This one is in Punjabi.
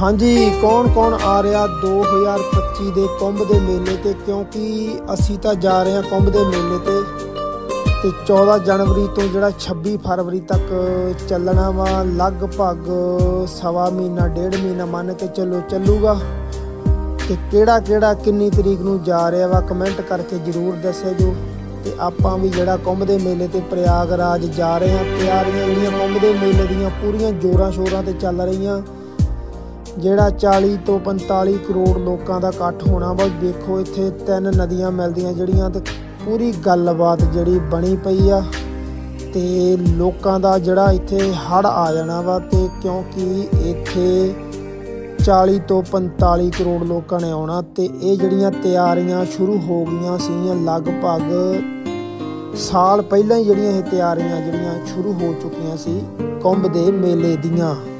ਹਾਂਜੀ ਕੌਣ ਕੌਣ ਆ ਰਿਹਾ 2025 ਦੇ ਕੁੰਭ ਦੇ ਮੇਲੇ ਤੇ? ਕਿਉਂਕਿ ਅਸੀਂ ਤਾਂ ਜਾ ਰਹੇ ਹਾਂ ਕੁੰਭ ਦੇ ਮੇਲੇ ਤੇ ਤੇ 14 ਜਨਵਰੀ ਤੋਂ ਜਿਹੜਾ 26 ਫਰਵਰੀ ਤੱਕ ਚੱਲਣਾ ਵਾ, ਲਗਭਗ ਸਵਾ ਮਹੀਨਾ, ਡੇਢ ਮਹੀਨਾ ਮੰਨ ਕੇ ਚੱਲੋ ਚੱਲੂਗਾ। ਤੇ ਕਿਹੜਾ ਕਿਹੜਾ ਕਿੰਨੀ ਤਰੀਕ ਨੂੰ ਜਾ ਰਿਹਾ ਵਾ ਕਮੈਂਟ ਕਰਕੇ ਜਰੂਰ ਦੱਸਿਓ ਜੋ ਤੇ ਆਪਾਂ ਵੀ ਜਿਹੜਾ ਕੁੰਭ ਦੇ ਮੇਲੇ ਤੇ ਪ੍ਰਯਾਗਰਾਜ ਜਾ ਰਹੇ ਹਾਂ ਤਿਆਰੀਆਂ ਜਿਹੜੀਆਂ ਕੁੰਭ ਦੇ ਮੇਲੇ ਦੀਆਂ ਪੂਰੀਆਂ ਜੋਰਾਂ ਸ਼ੋਰਾਂ ਤੇ ਚੱਲ ਰਹੀਆਂ। ਜਿਹੜਾ 40 ਤੋਂ 45 ਕਰੋੜ ਲੋਕਾਂ ਦਾ ਇਕੱਠ ਹੋਣਾ ਵਾ ਦੇਖੋ ਇੱਥੇ ਤਿੰਨ ਨਦੀਆਂ ਮਿਲਦੀਆਂ ਜਿਹੜੀਆਂ ਤੇ ਪੂਰੀ ਗੱਲਬਾਤ ਜਿਹੜੀ ਬਣੀ ਪਈ ਆ ਤੇ ਲੋਕਾਂ ਦਾ ਜਿਹੜਾ ਇੱਥੇ ਹੜ ਆ ਜਾਣਾ ਵਾ ਤੇ ਕਿਉਂਕਿ ਇੱਥੇ 40 ਤੋਂ 45 ਕਰੋੜ ਲੋਕਾਂ ਨੇ ਆਉਣਾ ਤੇ ਇਹ ਜਿਹੜੀਆਂ ਤਿਆਰੀਆਂ ਸ਼ੁਰੂ ਹੋ ਗਈਆਂ ਸੀਗੀਆਂ, ਲਗਭਗ ਸਾਲ ਪਹਿਲਾਂ ਹੀ ਜਿਹੜੀਆਂ ਇਹ ਤਿਆਰੀਆਂ ਜਿਹੜੀਆਂ ਸ਼ੁਰੂ ਹੋ ਚੁੱਕੀਆਂ ਸੀ, ਕੁੰਭ ਦੇ ਮੇਲੇ ਦੀਆਂ।